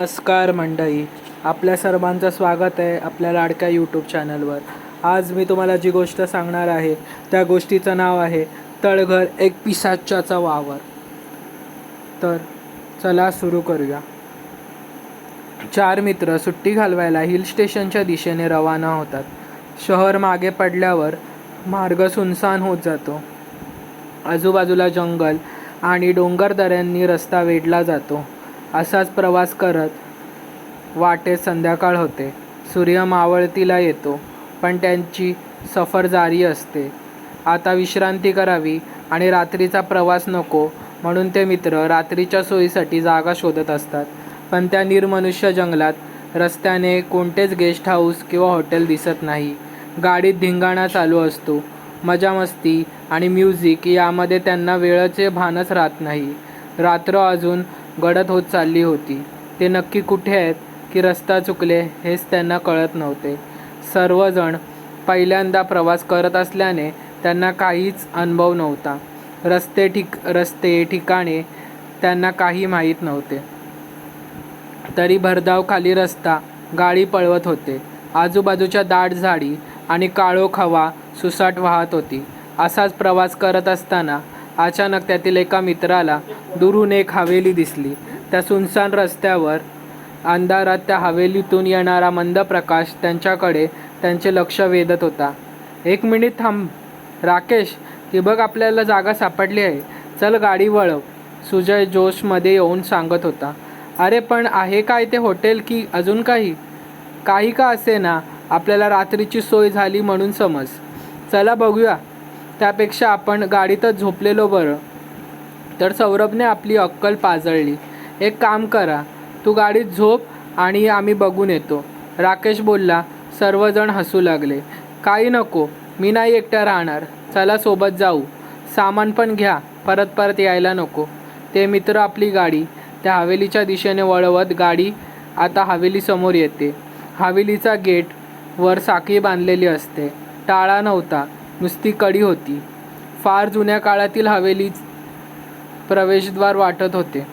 नमस्कार मंडळी. आपल्या सर्वांचं स्वागत आहे आपल्या लाडक्या यूट्यूब चॅनलवर आज मी तुम्हाला जी गोष्ट सांगणार आहे त्या गोष्टीचं नाव आहे तळघर एक पिसाच्याचा वावर. तर चला सुरू करूया. चार मित्र सुट्टी घालवायला हिल स्टेशनच्या दिशेने रवाना होतात. शहर मागे पडल्यावर मार्ग सुनसान होत जातो. आजूबाजूला जंगल आणि डोंगरदऱ्यांनी रस्ता वेढला जातो. असाच प्रवास करत वाटेत संध्याकाळ होते. सूर्य मावळतीला येतो पण त्यांची सफर जारी असते. आता विश्रांती करावी आणि रात्रीचा प्रवास नको म्हणून ते मित्र रात्रीच्या सोयीसाठी जागा शोधत असतात. पण त्या निर्मनुष्य जंगलात रस्त्याने कोणतेच गेस्ट हाऊस किंवा हॉटेल दिसत नाही. गाडीत धिंगाणा चालू असतो. मजा मस्ती आणि म्युझिक यामध्ये त्यांना वेळेचे भानच राहत नाही. रात्र अजून गडद होत चालली होती. ते नक्की कुठे आहेत की रस्ता चुकले हेच त्यांना कळत नव्हते. सर्वजण पहिल्यांदा प्रवास करत असल्याने त्यांना काहीच अनुभव नव्हता. रस्ते ठिक रस्ते ठिकाणे त्यांना काही माहीत नव्हते. तरी भरधाव खाली रस्ता गाडी पळवत होते. आजूबाजूच्या दाट झाडी आणि काळोख हवा सुसाट वाहत होती. असाच प्रवास करत असताना अचानक त्यातील एका मित्राला दुरून एक हवेली दिसली. त्या सुनसान रस्त्यावर अंधारात त्या हवेलीतून येणारा मंद प्रकाश त्यांच्याकडे त्यांचे लक्ष वेधत होता. एक मिनिट थांब राकेश ही बघ आपल्याला जागा सापडली आहे. चल गाडी वळव सुजय जोशमध्ये येऊन सांगत होता. अरे पण आहे काय ते हॉटेल की अजून काही? काही का असे ना आपल्याला रात्रीची सोय झाली म्हणून समज. चला बघूया. त्यापेक्षा आपण गाडीतच झोपलेलो बरं. तर सौरभने आपली अक्कल पाजळली. एक काम करा तू गाडीत झोप आणि आम्ही बघून येतो. राकेश बोलला सर्वजण हसू लागले. काही नको मी नाही एकट्या राहणार. चला सोबत जाऊ. सामान पण घ्या परत परत यायला नको. ते मित्र आपली गाडी त्या हवेलीच्या दिशेने वळवत गाडी आता हवेलीसमोर येते. हवेलीचा गेट वर साखळी बांधलेली असते. टाळा नव्हता. नुसती कडी होती. फार जुन्या काळातील हवेली प्रवेशद्वार वाटत होते.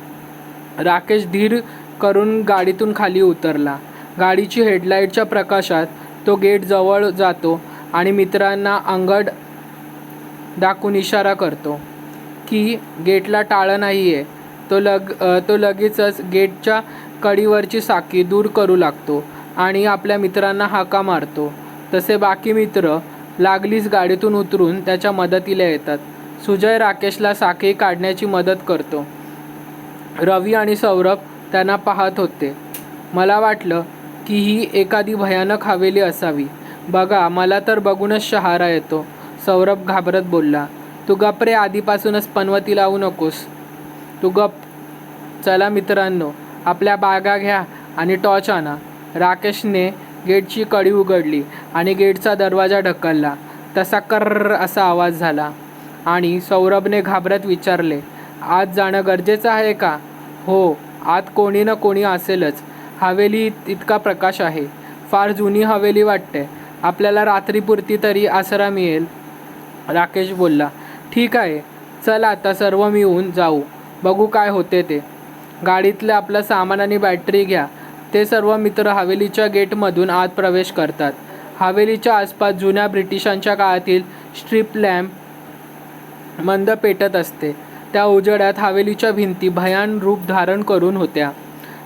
राकेश धीर करून गाडीतून खाली उतरला. गाडीची हेडलाईटच्या प्रकाशात तो गेट जवळ जातो आणि मित्रांना अंगड दाखवून इशारा करतो की गेटला टाळं नाही आहे तो लग तो लगेचच गेटच्या कडीवरची साखी दूर करू लागतो आणि आपल्या मित्रांना हाका मारतो. तसे बाकी मित्र लागलीच गाडीतून उतरून त्याच्या मदतीला येतात. सुजय राकेशला साखळी काढण्याची मदत करतो. रवी आणि सौरभ त्यांना पाहत होते. मला वाटलं की ही एखादी भयानक हवेली असावी. बघा मला तर बघूनच शहारा येतो. सौरभ घाबरत बोलला. तू गप रे आधीपासूनच पनवती लावू नकोस. तू गप. चला मित्रांनो आपल्या बागा घ्या आणि टॉर्च आणा. राकेशने गेटची कडी उघडली आणि गेटचा दरवाजा ढकलला. तसा कर्र असा आवाज झाला. आणि सौरभने घाबरत विचारले आत जाणं गरजेचं आहे का? हो आत कोणी ना कोणी असेलच. हवेली इतका प्रकाश आहे. फार जुनी हवेली वाटते. आपल्याला रात्रीपुरती तरी आसरा मिळेल. राकेश बोलला ठीक आहे. चल आता सर्व मिळून जाऊ. बघू काय होते ते. गाडीतलं आपलं सामान आणि बॅटरी घ्या. ते सर्व मित्र हवेलीच्या गेटमधून आत प्रवेश करतात. हवेलीच्या आसपास जुन्या ब्रिटिशांच्या काळातील स्ट्रीप लॅम्प मंद पेटत असते. त्या उजेडात हवेलीच्या भिंती भयान रूप धारण करून होत्या.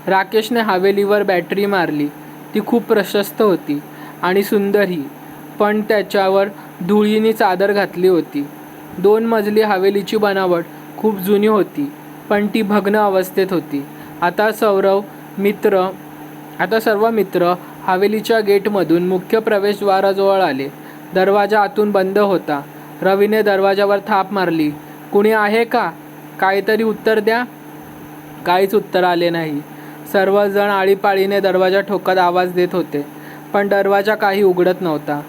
राकेशने हवेलीवर बॅटरी मारली. ती खूप प्रशस्त होती आणि सुंदरही पण त्याच्यावर धुळीनी चादर घातली होती. दोन मजली हवेलीची बनावट खूप जुनी होती पण ती भग्न अवस्थेत होती. आता सौरव मित्र आता सर्व मित्र हवेलीच्या गेटमधून मुख्य प्रवेशद्वाराजवळ आले. दरवाजा आतून बंद होता. रवीने दरवाजावर थाप मारली. कुणी आहे का? काहीतरी उत्तर द्या. काहीच उत्तर आले नाही. सर्वजण आळीपाळीने दरवाजा ठोकत आवाज देत होते पण दरवाजा काही उघडत नव्हता.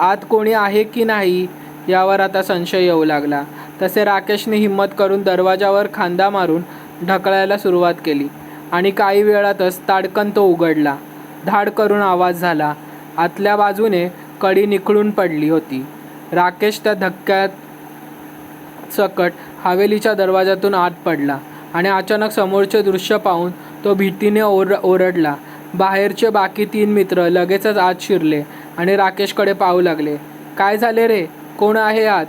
आत कोणी आहे की नाही यावर आता संशय येऊ लागला. तसे राकेशने हिंमत करून दरवाजावर खांदा मारून ढकलायला सुरुवात केली. आणि काही वेळातच ताडकन तो उघडला. धाड करून आवाज झाला. आतल्या बाजूने कडी निखळून पडली होती. राकेश त्या धक्क्यात सकट हवेलीच्या दरवाजातून आत पडला आणि अचानक समोरचे दृश्य पाहून तो भीतीने ओर ओरडला. बाहेरचे बाकी तीन मित्र लगेचच आत शिरले आणि राकेशकडे पाहू लागले. काय झाले रे? कोण आहे आत?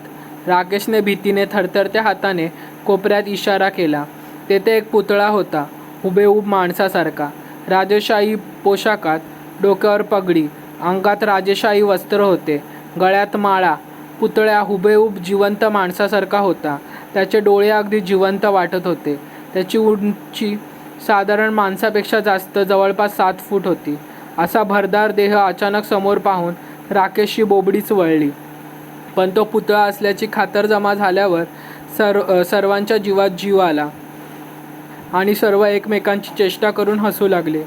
राकेशने भीतीने थरथरत्या हाताने कोपऱ्यात इशारा केला. तेथे एक पुतळा होता. हुबेहूब माणसासारखा. राजेशाही पोशाखात डोक्यावर पगडी अंगात राजेशाही वस्त्र होते. गळ्यात माळा पुतळ्या हुबेहूब जिवंत माणसासारखा होता. त्याचे डोळे अगदी जिवंत वाटत होते. त्याची उंची साधारण माणसापेक्षा जास्त जवळपास सात फूट होती. असा भरदार देह अचानक समोर पाहून राकेशची बोबडीच वळली. पण तो पुतळा असल्याची खातरजमा झाल्यावर सर्व सर्वांच्या जीवात जीव आला. आणि सर्व एकमेकांची चेष्टा करून हसू लागले.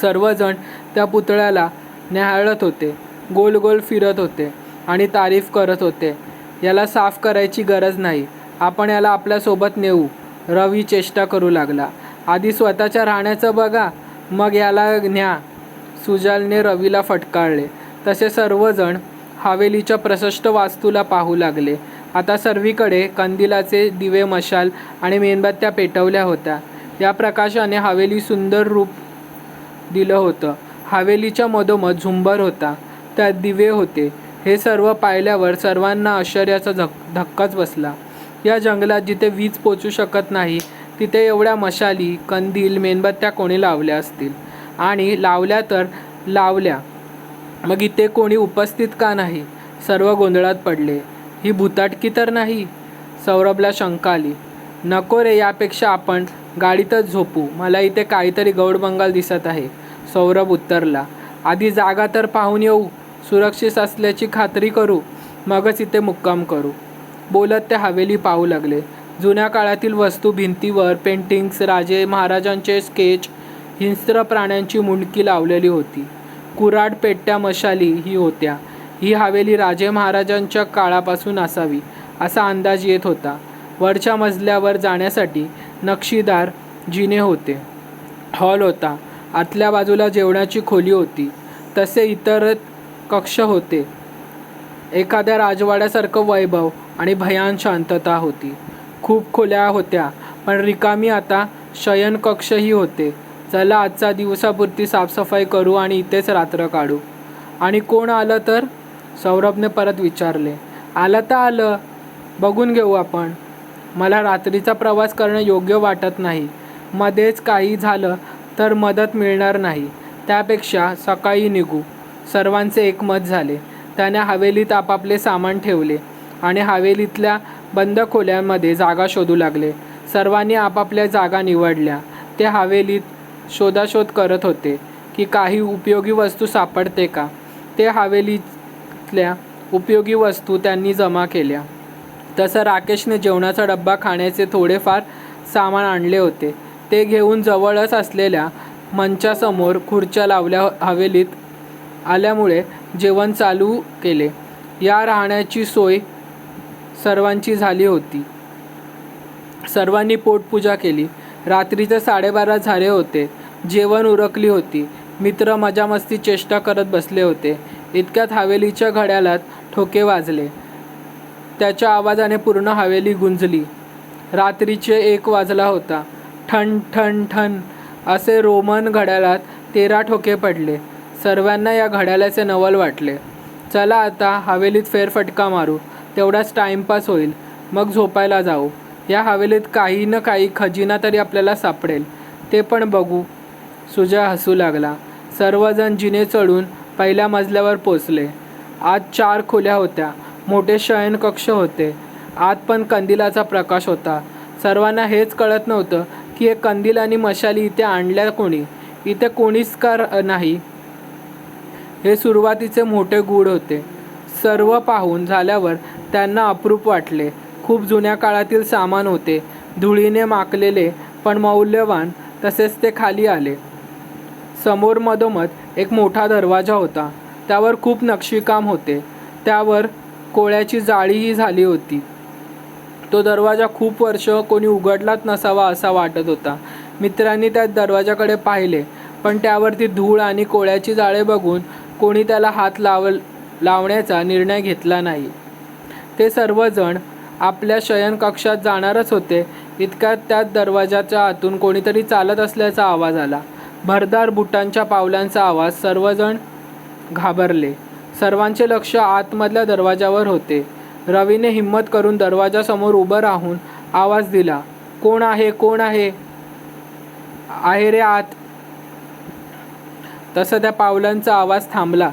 सर्वजण त्या पुतळ्याला न्याहाळत होते. गोल गोल फिरत होते आणि तारीफ करत होते. याला साफ करायची गरज नाही. आपण याला आपल्यासोबत नेऊ. रवी चेष्टा करू लागला. आधी स्वतःच्या राहण्याचं बघा. मग याला न्या. सुजालने रवीला फटकारले. तसे सर्वजण हवेलीच्या प्रशस्त वास्तूला पाहू लागले. आता सर्वीकडे कंदिलाचे दिवे मशाल आणि मेणबत्त्या पेटवल्या होत्या. या प्रकाशाने हवेली सुंदर रूप दिलं होतं. हवेलीच्या मधोमध झुंबर होता. त्यात दिवे होते. हे सर्व पाहिल्यावर सर्वांना आश्चर्याचा धक धक्काच बसला. या जंगलात जिथे वीज पोचू शकत नाही तिथे एवढ्या मशाली कंदील मेणबत्त्या कोणी लावल्या असतील? आणि लावल्या तर लावल्या. मग इथे कोणी उपस्थित का नाही? सर्व गोंधळात पडले. ही भुताटकी तर नाही. सौरभला शंका आली. नको रे यापेक्षा आपण गाडीतच झोपू. मला इथे काहीतरी गौडबंगाल दिसत आहे. सौरभ उत्तरला. आधी जागा तर पाहून येऊ. सुरक्षित असल्याची खात्री करू. मगच इथे मुक्काम करू. बोलत ते हवेली पाहू लागले. जुन्या काळातील वस्तू भिंतीवर पेंटिंग्स राजे महाराजांचे स्केच हिंस्र प्राण्यांची मुंडकी लावलेली होती. कुराड पेट्या मशाली ही होत्या. ही हवेली राजे महाराजांच्या काळापासून असावी असा अंदाज येत होता. वरच्या मजल्यावर जाण्यासाठी नक्षीदार जिने होते. हॉल होता. आतल्या बाजूला जेवणाची खोली होती. तसे इतर कक्ष होते. एखाद्या राजवाड्यासारखं वैभव आणि भयान शांतता होती. खूप खोल्या होत्या पण रिकामी आता शयनकक्षही होते. चला आजचा दिवसापुरती साफसफाई करू आणि इथेच रात्र काढू. आणि कोण आलं तर? सौरभने परत विचारले आलं तर आलं बघून घेऊ आपण. मला रात्रीचा प्रवास करणं योग्य वाटत नाही. मध्येच काही झालं तर मदत मिळणार नाही. त्यापेक्षा सकाळी निघू. सर्वांचे एकमत झाले. त्याने हवेलीत आपापले सामान ठेवले आणि हवेलीतल्या बंद खोल्यांमध्ये जागा शोधू लागले. सर्वांनी आपापल्या जागा निवडल्या. ते हवेलीत शोधाशोध करत होते की काही उपयोगी वस्तू सापडते का? ते हवेलीतल्या उपयोगी वस्तू त्यांनी जमा केल्या. तसं राकेशने जेवणाचा डब्बा खाण्याचे थोडेफार सामान आणले होते. ते घेऊन जवळच असलेल्या मंचासमोर खुर्च्या लावल्या हवेलीत आल्यामुळे जेवण चालू केले. या राहण्याची सोय सर्वांची झाली होती. सर्वांनी पोटपूजा केली. रात्रीचे साडेबारा झाले होते. जेवण उरकली होती. मित्र मजामस्ती चेष्टा करत बसले होते. इतक्यात हवेलीच्या घड्याळात ठोके वाजले. त्याच्या आवाजाने पूर्ण हवेली गुंजली. रात्रीचे एक वाजला होता. ठण ठण ठण असे रोमन घड्याळात तेरा ठोके पडले. सर्वांना या घड्याळाचे नवल वाटले. चला आता हवेलीत फेरफटका मारू. तेवढाच टाईमपास होईल. मग झोपायला जाऊ. या हवेलीत काही ना काही खजिना तरी आपल्याला सापडेल. ते पण बघू. सुजय हसू लागला. सर्वजण जिने चढून पहिल्या मजल्यावर पोचले. आत चार खोल्या होत्या. मोठे शयनकक्ष होते. आत पण कंदिलाचा प्रकाश होता. सर्वांना हेच कळत नव्हतं की हे कंदील आणि मशाली इथे आणल्या कोणी? इथे कोणीच का नाही? हे सुरुवातीचे मोठे गूढ होते. सर्व पाहून झाल्यावर त्यांना अप्रूप वाटले. खूप जुन्या काळातील सामान होते. धुळीने माकलेले पण मौल्यवान तसेच ते खाली आले. समोर मधोमध एक मोठा दरवाजा होता. त्यावर खूप नक्षीकाम होते. त्यावर कोळ्याची जाळीही झाली होती. तो दरवाजा खूप वर्ष कोणी उघडलाच नसावा असा वाटत होता. मित्रांनी त्या दरवाजाकडे पाहिले पण त्यावरती धूळ आणि कोळ्याची जाळे बघून कोणी त्याला हात लाव लावण्याचा निर्णय घेतला नाही. ते सर्वजण आपल्या शयनकक्षात जाणारच होते. इतक्यात त्या दरवाजाच्या आतून कोणीतरी चालत असल्याचा आवाज आला. भरदार बुटांच्या पावलांचा आवाज सर्वजण घाबरले. सर्वांचे लक्ष आतमधल्या दरवाजावर होते. रवीने हिंमत करून दरवाजासमोर उभं राहून आवाज दिला कोण आहे? कोण आहे? आहे रे आत. तसं त्या पावलांचा आवाज थांबला.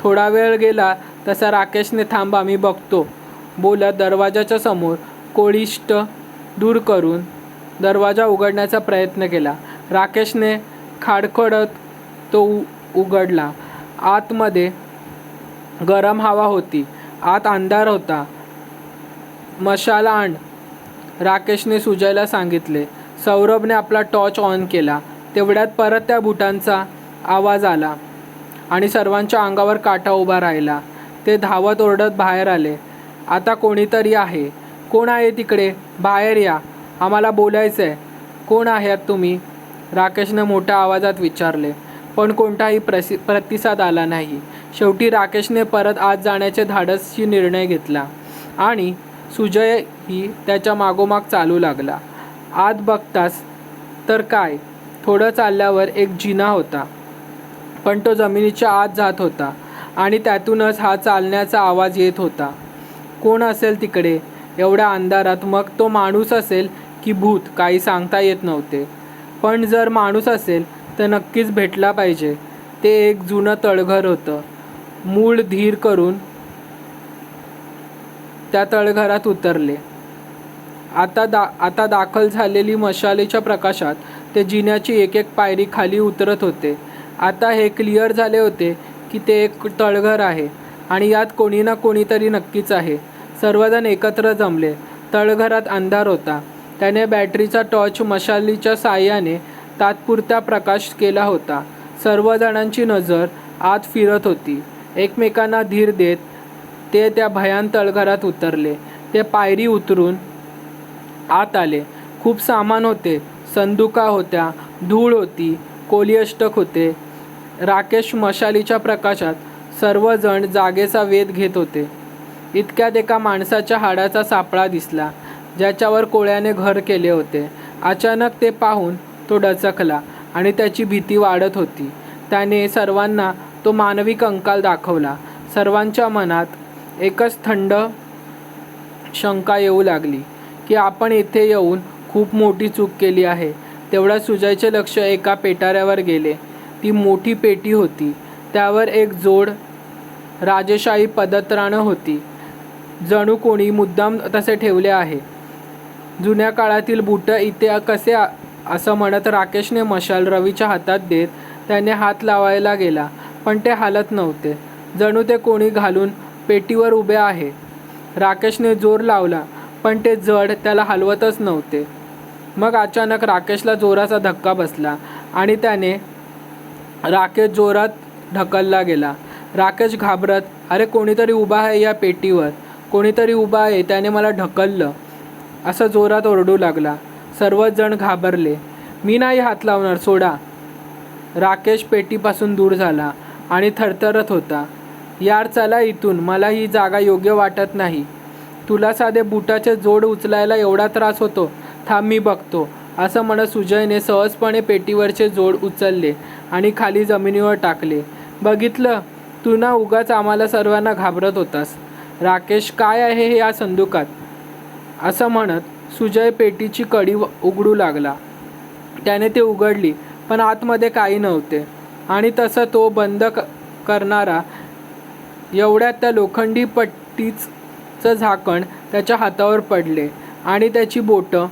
थोडा वेळ गेला तसा राकेशने थांबा मी बघतो. बोलत दरवाजाच्या समोर कोळिष्ट दूर करून दरवाजा उघडण्याचा प्रयत्न केला. राकेशने खाडखडत तो उ उघडला. आतमध्ये गरम हवा होती. आत अंधार होता. मशाला आण राकेशने सुजयला सांगितले. सौरभने आपला टॉर्च ऑन केला. तेवढ्यात परत त्या बुटांचा आवाज आला आणि सर्वांच्या अंगावर काटा उभा राहिला. ते धावत ओरडत बाहेर आले. आता कोणीतरी आहे. कोण आहे तिकडे? बाहेर या. आम्हाला बोलायचं आहे कोण आहात तुम्ही? राकेशनं मोठ्या आवाजात विचारले पण कोणताही प्रसि प्रतिसाद आला नाही. शेवटी राकेशने परत आत जाण्याचे धाडसशी निर्णय घेतला आणि सुजयही त्याच्या मागोमाग चालू लागला. आत बघताच तर काय? थोडं चालल्यावर एक जिना होता. पण तो जमिनीच्या आत जात होता आणि त्यातूनच हा चालण्याचा आवाज येत होता. कोण असेल तिकडे? एवढ्या अंधारात मग तो माणूस असेल की भूत? काही सांगता येत नव्हते. पण जर माणूस असेल तर नक्कीच भेटला पाहिजे. ते एक जुनं तळघर होतं. मूळ धीर करून त्या तळघरात उतरले. आता दा आता दाखल झालेली मशालीच्या प्रकाशात ते जिन्याची एक एक पायरी खाली उतरत होते. आता हे क्लिअर झाले होते की ते एक तळघर आहे आणि यात कोणी ना कोणीतरी नक्कीच आहे. सर्वजण एकत्र जमले. तळघरात अंधार होता. त्याने बॅटरीचा टॉर्च मशालीच्या साह्याने तात्पुरता प्रकाश केला होता. सर्वजणांची नजर आत फिरत होती. एकमेकांना धीर देत ते त्या भयान तळघरात उतरले. ते पायरी उतरून आत आले. खूप सामान होते. संदुका होत्या. धूळ होती. कोलिअष्टक होते. राकेश मशालीच्या प्रकाशात सर्वजण जागेचा वेध घेत होते. इतक्यात एका माणसाच्या हाडाचा सापळा दिसला. ज्याच्यावर कोळ्याने घर केले होते. अचानक ते पाहून तो डचकला आणि त्याची भीती वाढत होती. त्याने सर्वांना तो मानवी कंकाल दाखवला. सर्वांच्या मनात एकच थंड शंका येऊ लागली की आपण इथे येऊन खूप मोठी चूक केली आहे. तेवढ्या सुजयचे लक्ष एका पेटाऱ्यावर गेले. ती मोठी पेटी होती. त्यावर एक जोड राजेशाही पदत्राणं होती. जणू कोणी मुद्दाम तसे ठेवले आहे. जुन्या काळातील बुटं इथे कसे असं म्हणत राकेशने मशाल रवीच्या हातात देत त्याने हात लावायला गेला पण ते हालत नव्हते. जणू ते कोणी घालून पेटीवर उभे आहे. राकेशने जोर लावला पण ते जड त्याला हलवतच नव्हते. मग अचानक राकेशला जोराचा धक्का बसला आणि त्याने राकेश जोरात ढकलला गेला. राकेश घाबरत अरे कोणीतरी उभा आहे या पेटीवर. कोणीतरी उभा आहे त्याने मला ढकललं. असं जोरात ओरडू लागला. सर्वच जण घाबरले. मी नाही हात लावणार सोडा. राकेश पेटीपासून दूर झाला आणि थरथरत होता. यार चला इथून. मला ही जागा योग्य वाटत नाही. तुला साधे बुटाचे जोड उचलायला एवढा त्रास होतो? थांब मी बघतो. असं म्हणत सुजयने सहजपणे पेटीवरचे जोड उचलले आणि खाली जमिनीवर टाकले. बघितलं तू ना उगाच आम्हाला सर्वांना घाबरत होतास. राकेश काय आहे हे या संदुकात? असं म्हणत सुजय पेटीची कडी व- उघडू लागला. त्याने ते उघडली पण आतमध्ये काही नव्हते. आणि तसं तो बंद क करणारा एवढ्यात त्या लोखंडी पट्टीचं झाकण त्याच्या हातावर पडले आणि त्याची बोटं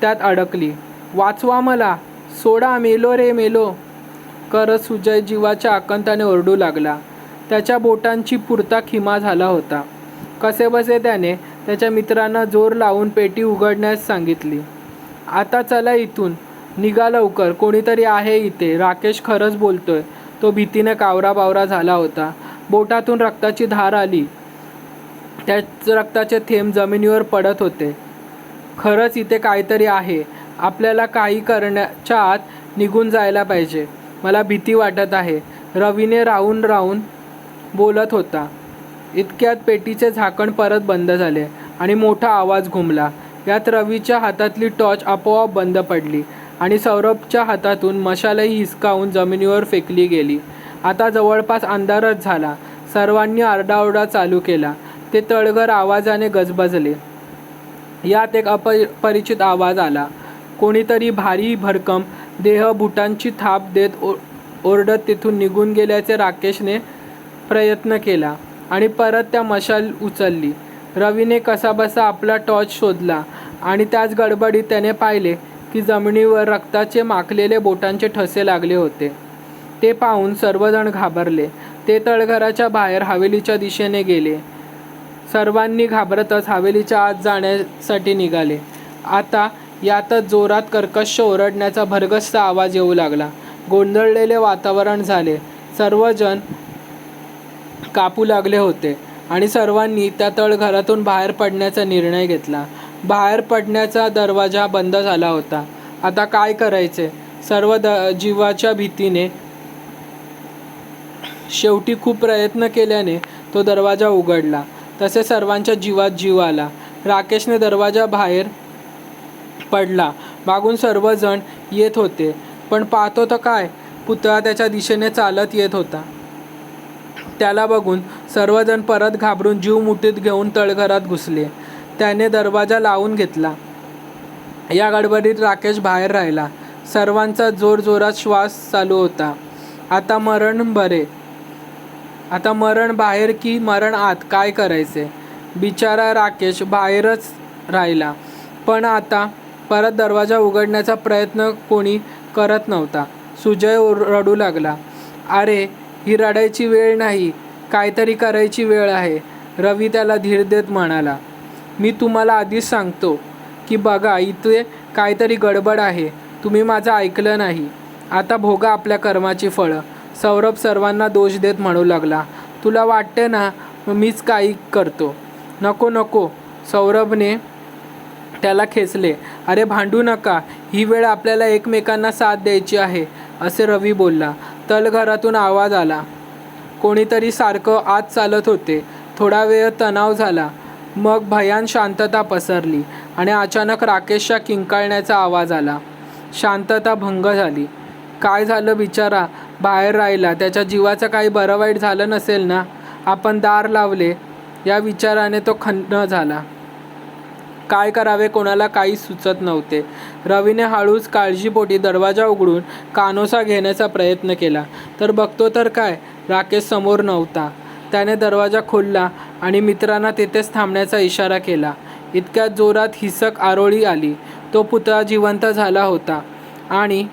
त्यात अडकली. वाचवा मला सोडा मेलो रे मेलो. करत सुजय जीवाच्या आकंताने ओरडू लागला. त्याच्या बोटांची पुरता खिमा झाला होता. कसेबसे त्याने त्याच्या मित्रांना जोर लावून पेटी उघडण्यास सांगितली. आता चला इथून. निघा लवकर. कोणीतरी आहे इथे. राकेश खरंच बोलतोय. तो भीतीने कावरा बावरा झाला होता. बोटातून रक्ताची धार आली. त्याच रक्ताचे थेंब जमिनीवर पडत होते. खरंच इथे काहीतरी आहे. आपल्याला काही करण्याच्या आत निघून जायला पाहिजे. मला भीती वाटत आहे. रवीने राहून राहून बोलत होता. इतक्यात पेटीचे झाकण परत बंद झाले आणि मोठा आवाज घुमला. यात रवीच्या हातातली टॉर्च आपोआप बंद पडली आणि सौरभच्या हातातून मशालही हिसकावून जमिनीवर फेकली गेली. आता जवळपास अंधारच झाला. सर्वांनी आरडाओरडा चालू केला. ते तळघर आवाजाने गजबजले. यात एक अपरिचित आवाज आला. कोणीतरी भारी भरकम देह बुटांची थाप देत ओ ओरडत तिथून निघून गेल्याचे राकेशने प्रयत्न केला. आणि परत त्या मशाल उचलली. रवीने कसाबसा आपला टॉर्च शोधला आणि त्याच गडबडीत त्याने पाहिले की जमिनीवर रक्ताचे माखलेले बोटांचे ठसे लागले होते. ते पाहून सर्वजण घाबरले. ते तळघराच्या बाहेर हवेलीच्या दिशेने गेले. सर्वांनी घाबरतच हवेलीच्या आत जाण्यासाठी निघाले. आता यातच जोरात कर्कश ओरडण्याचा भरगस्त आवाज येऊ लागला. गोंधळलेले वातावरण झाले. सर्वजण कापू लागले होते आणि सर्वांनी त्या तळघरातून बाहेर पडण्याचा निर्णय घेतला. बाहेर पडण्याचा दरवाजा बंद झाला होता. आता काय करायचे? सर्व द जीवाच्या भीतीने शेवटी खूप प्रयत्न केल्याने तो दरवाजा उघडला. तसे सर्वांच्या जीवात जीव आला. राकेशने दरवाजा बाहेर पडला. मागून सर्वजण येत होते. पण पाहतो तर काय? पुतळा त्याच्या दिशेने चालत येत होता. त्याला बघून सर्वजण परत घाबरून जीव मुठीत घेऊन तळघरात घुसले. त्याने दरवाजा लावून घेतला. या गडबडीत राकेश बाहेर राहिला. सर्वांचा जोरजोरात श्वास चालू होता. आता मरण बरे. आता मरण बाहेर की मरण आत? काय करायचे? बिचारा राकेश बाहेरच राहिला. पण आता परत दरवाजा उघडण्याचा प्रयत्न कोणी करत नव्हता. सुजय ओर- रडू लागला. अरे ही रडायची वेळ नाही काहीतरी करायची वेळ आहे रवी त्याला धीर देत म्हणाला. मी तुम्हाला आधीच सांगतो की बघा इथे काहीतरी गडबड आहे तुम्ही माझं ऐकलं नाही. आता भोगा आपल्या कर्माची फळं. सौरभ सर्वांना दोष देत म्हणू लागला. तुला वाटते ना मीच काही करतो? नको नको. सौरभने त्याला खेचले. अरे भांडू नका. ही वेळ आपल्याला एकमेकांना साथ द्यायची आहे असे रवी बोलला. तलघरातून आवाज आला. कोणीतरी सारखं आत चालत होते. थोडा वेळ तणाव झाला. मग भयान शांतता पसरली आणि अचानक राकेशच्या किंकाळण्याचा आवाज आला. शांतता भंग झाली. काय झालं बिचारा? बाहेर राहिला. त्याच्या जीवाचं काही बरं वाईट झालं नसेल ना? आपण दार लावले. या विचाराने तो खन्न झाला. काय करावे कोणाला काही सुचत नव्हते. रवीने हळूच काळजीपोटी दरवाजा उघडून कानोसा घेण्याचा प्रयत्न केला. तर बघतो तर काय? राकेश समोर नव्हता. त्याने दरवाजा खोलला आणि मित्रांना तेथेच थांबण्याचा इशारा केला. इतक्या जोरात हिसक आरोळी आली. तो पुतळा जिवंत झाला होता आणि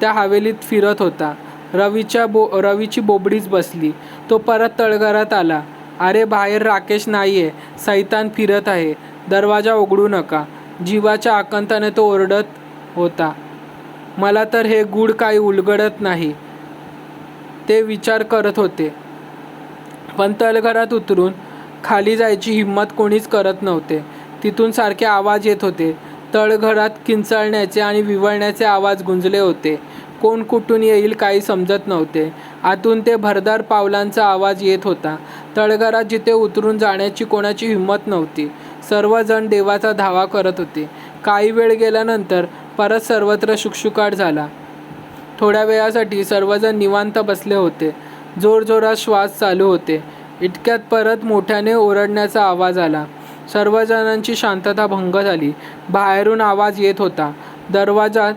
त्या हवेलीत फिरत होता. रवीच्या बो रवीची बोबडीच बसली. तो परत तळघरात आला. अरे बाहेर राकेश नाही आहे सैतान फिरत आहे. दरवाजा उघडू नका. जीवाच्या आकंताने तो ओरडत होता. मला तर हे गूढ काही उलगडत नाही. ते विचार करत होते. पण तळघरात उतरून खाली जायची हिंमत कोणीच करत नव्हते. तिथून सारखे आवाज येत होते. तळघरात किंचाळण्याचे आणि विवळण्याचे आवाज गुंजले होते. कोण कुठून येईल काही समजत नव्हते. आतून ते भरदार पावलांचा आवाज येत होता. तळघरात जिथे उतरून जाण्याची कोणाची हिंमत नव्हती. सर्वजण देवाचा धावा करत होते. काही वेळ गेल्यानंतर परत सर्वत्र शुकशुकाट झाला. थोड्या वेळासाठी सर्वजण निवांत बसले होते. जोरजोरात श्वास चालू होते. इतक्यात परत मोठ्याने ओरडण्याचा आवाज आला. सर्वजणांची शांतता भंग झाली. बाहेरून आवाज येत होता. दरवाजा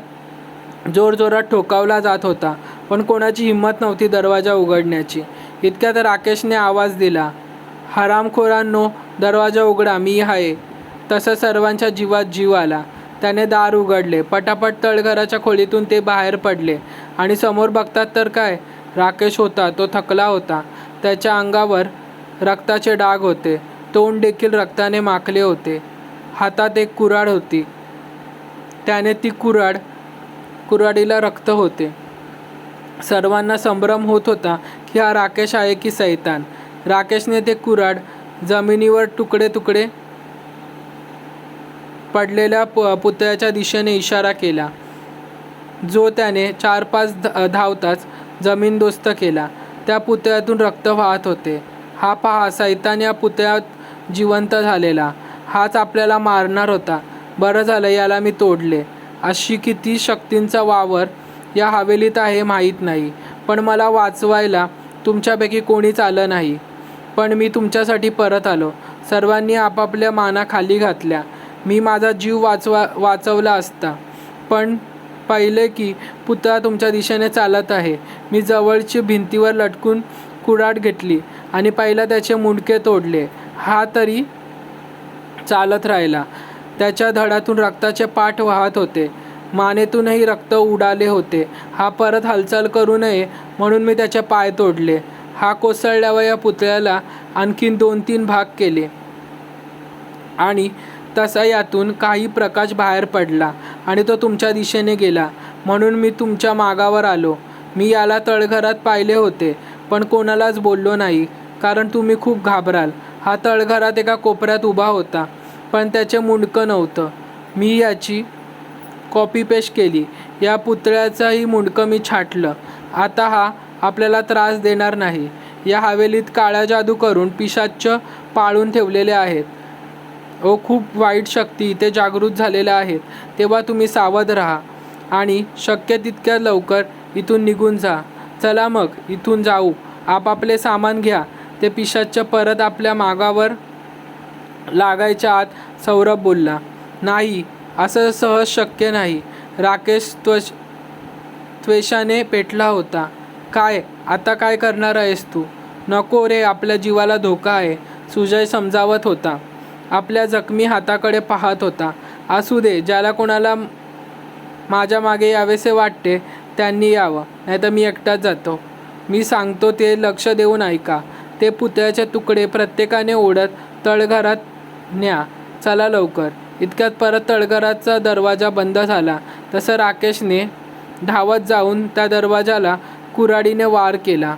जोरजोरात ठोकावला जात होता पण कोणाची हिंमत नव्हती दरवाजा उघडण्याची. इतक्यात राकेशने आवाज दिला हरामखोरांनो दरवाजा उघडा मी आहे तसं सर्वांच्या जीवात जीव आला. त्याने दार उघडले. पटापट तळघराच्या खोलीतून ते बाहेर पडले. आणि समोर बघतात तर काय? राकेश होता तो थकला होता. त्याच्या अंगावर रक्ताचे डाग होते. तोंड देखील रक्ताने माखले होते. हातात एक कुऱ्हाड होती. त्याने ती कुऱ्हाड कुऱ्हाडीला रक्त होते. सर्वांना संभ्रम होत होता की हा राकेश आहे की सैतान? राकेशने ते कुऱ्हाड जमिनीवर तुकडे तुकडे पडलेल्या प पुतळ्याच्या दिशेने इशारा केला. जो त्याने चार पाच ध धावताच जमीनदोस्त केला. त्या पुतळ्यातून रक्त वाहत होते. हा पहा सैतान या पुतळ्यात जिवंत झालेला. हाच आपल्याला मारणार होता. बरं झालं याला मी तोडले. अशी किती शक्तींचा वावर या हवेलीत आहे माहीत नाही. पण मला वाचवायला तुमच्यापैकी कोणीच आलं नाही. पण मी तुमच्यासाठी परत आलो. सर्वांनी आपापल्या माना खाली घातल्या. मी माझा जीव वाचवा वाचवला असता. पण पाहिले की पुतळा तुमच्या दिशेने चालत आहे. मी जवळची भिंतीवर लटकून कुऱ्हाड घेतली आणि पहिला त्याचे मुंडके तोडले. हा तरी चालत राहिला. त्याच्या धडातून रक्ताचे पाठ वाहत होते. मानेतूनही रक्त उडाले होते. हा परत हालचाल करू नये म्हणून मी त्याचे पाय तोडले. हा कोसळल्यावर या पुतळ्याला आणखीन दोन तीन भाग केले. आणि तसा यातून काही प्रकाश बाहेर पडला आणि तो तुमच्या दिशेने गेला. म्हणून मी तुमच्या मागावर आलो. मी याला तळघरात पाहिले होते पण कोणालाच बोललो नाही कारण तुम्ही खूप घाबराल. हा तळघरात एका कोपऱ्यात उभा होता पण त्याचे मुंडकं नव्हतं. मी याची कॉपी पेश केली. या पुतळ्याचंही मुंडकं मी छाटलं. आता हा आपल्याला त्रास देणार नाही. या हवेलीत काळ्या जादू करून पिशाच्च पाळून ठेवलेले आहेत. ओ खूप वाईट शक्ती इथे जागृत झालेल्या आहेत. तेव्हा तुम्ही सावध राहा आणि शक्य तितक्या लवकर इथून निघून जा. चला मग इथून जाऊ. आपापले सामान घ्या. ते पिशाच्च परत आपल्या मागावर लागायच्या आत सौरभ बोलला नाही असं सहज शक्य नाही. राकेश त्वश त्वेषाने पेटला होता. काय? आता काय करणार आहेस तू? नको रे आपल्या जीवाला धोका आहे. सुजय समजावत होता. आपल्या जखमी हाताकडे पाहत होता. असू दे ज्याला कोणाला माझ्या मागे यावेसे वाटते त्यांनी यावं. नाहीतर मी एकटाच जातो. मी सांगतो ते लक्ष देऊन ऐका. ते पुतळ्याचे तुकडे प्रत्येकाने ओढत तळघरात न्या. चला लवकर. इतक्यात परत तळघराचा दरवाजा बंद झाला. तसं राकेशने धावत जाऊन त्या दरवाजाला कुऱ्हाडीने वार केला.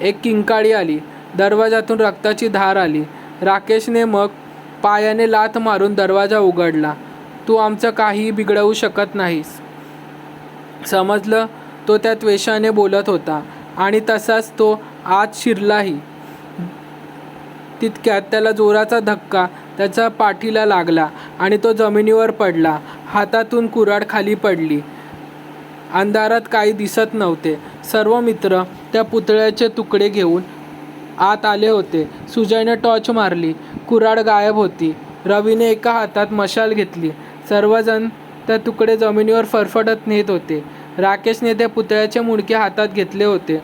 एक किंकाळी आली. दरवाजातून रक्ताची धार आली. राकेशने मग पायाने लाथ मारून दरवाजा उघडला. तू आमचं काहीही बिघडवू शकत नाहीस. समजलं तो त्या त्वेषाने बोलत होता. आणि तसाच तो आत शिरलाही. तितक्यात त्याला जोराचा धक्का त्याच्या पाठीला लागला आणि तो जमिनीवर पडला. हातातून कुऱ्हाड खाली पडली. अंधारात काही दिसत नव्हते. सर्व मित्र त्या पुतळ्याचे तुकडे घेऊन आत आले होते. सुजयने टॉर्च मारली. कुऱ्हाड गायब होती. रवीने एका हातात मशाल घेतली. सर्वजण त्या तुकडे जमिनीवर फरफटत नेत होते. राकेशने त्या पुतळ्याचे मुडके हातात घेतले होते.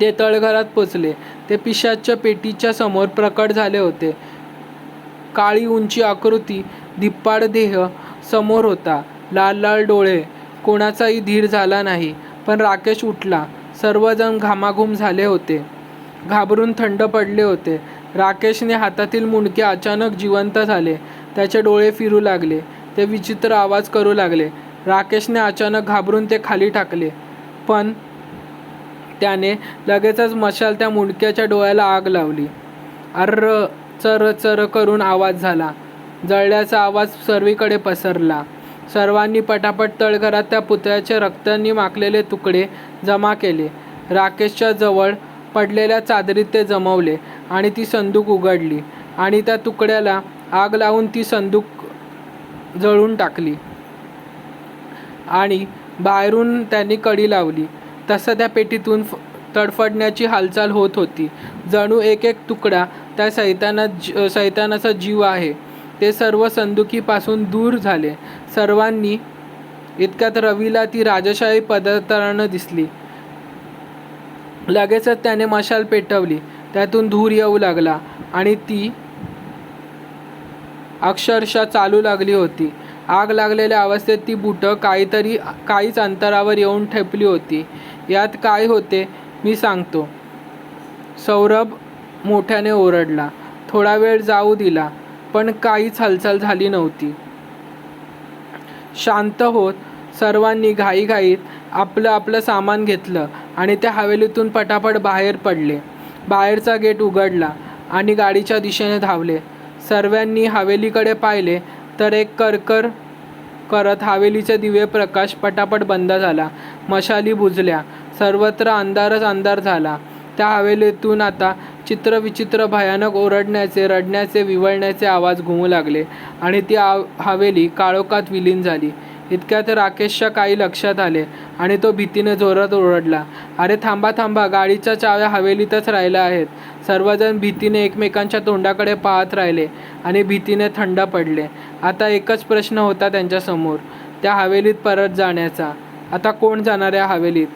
ते तळघरात पोचले. ते पिशाच्या पेटीच्या समोर प्रकट झाले होते. काळी उंची आकृती धिप्पाड देह समोर होता. लाल लाल डोळे. कोणाचाही धीर झाला नाही. पण राकेश उठला. सर्वजण घामाघूम झाले होते. घाबरून थंड पडले होते. राकेशने हातातील मुंडके अचानक जिवंत झाले. त्याचे डोळे फिरू लागले. ते विचित्र आवाज करू लागले. राकेशने अचानक घाबरून ते खाली टाकले. पण त्याने लगेचच मशाल त्या मुंडक्याच्या डोळ्याला आग लावली. अर्र चर चर करून आवाज झाला. जळल्याचा आवाज सर्वीकडे पसरला. सर्वांनी पटापट तळघरात त्या पुतळ्याचे रक्तांनी माखलेले तुकडे जमा केले. राकेशच्या जवळ पडलेल्या चादरीत ते जमवले आणि ती संदूक उघडली आणि त्या तुकड्याला आग लावून ती संदूक जळून टाकली आणि बाहेरून त्यांनी कडी लावली. तसं त्या पेटीतून फ- तडफडण्याची हालचाल होत होती. जणू एक एक तुकडा त्या सैताना ज सैतानाचा जीव आहे. ते सर्व संदुकीपासून दूर झाले. सर्वांनी इतक्यात रवीला ती राजशाही पदार्थानं दिसली. लगेचच त्याने मशाल पेटवली. त्यातून धूर येऊ लागला आणि ती अक्षरशः चालू लागली होती. आग लागलेल्या अवस्थेत ती बुटं काहीतरी काहीच अंतरावर येऊन ठेपली होती. यात काय होते मी सांगतो. सौरभ मोठ्याने ओरडला. थोडा वेळ जाऊ दिला. पण काहीच हालचाल झाली नव्हती. शांत होत सर्वांनी घाईघाईत आपलं आपलं सामान घेतलं आणि त्या हवेलीतून पटापट बाहेर पडले. बाहेरचा गेट उघडला आणि गाडीच्या दिशेने धावले. सर्वांनी हवेलीकडे पाहिले तर एक करकर करत हवेलीचे दिवे प्रकाश पटापट बंद झाला. मशाली बुजल्या. सर्वत्र अंधारच अंधार झाला. त्या हवेलीतून आता चित्रविचित्र भयानक ओरडण्याचे रडण्याचे विवळण्याचे आवाज घुमू लागले आणि ती आव हवेली काळोखात विलीन झाली. इतक्यात राकेशच्या काही लक्षात आले आणि तो भीतीने जोरात ओरडला. अरे थांबा थांबा गाडीच्या चाव्या हवेलीतच राहिल्या आहेत. सर्वजण भीतीने एकमेकांच्या तोंडाकडे पाहत राहिले आणि भीतीने थंड पडले. आता एकच प्रश्न होता त्यांच्यासमोर त्या हवेलीत परत जाण्याचा. आता कोण जाणार आहे हवेलीत?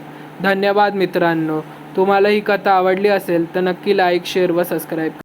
धन्यवाद मित्रांनो. तुम्हाला ही कथा आवडली असेल तर नक्की लाईक शेअर व सबस्क्राईब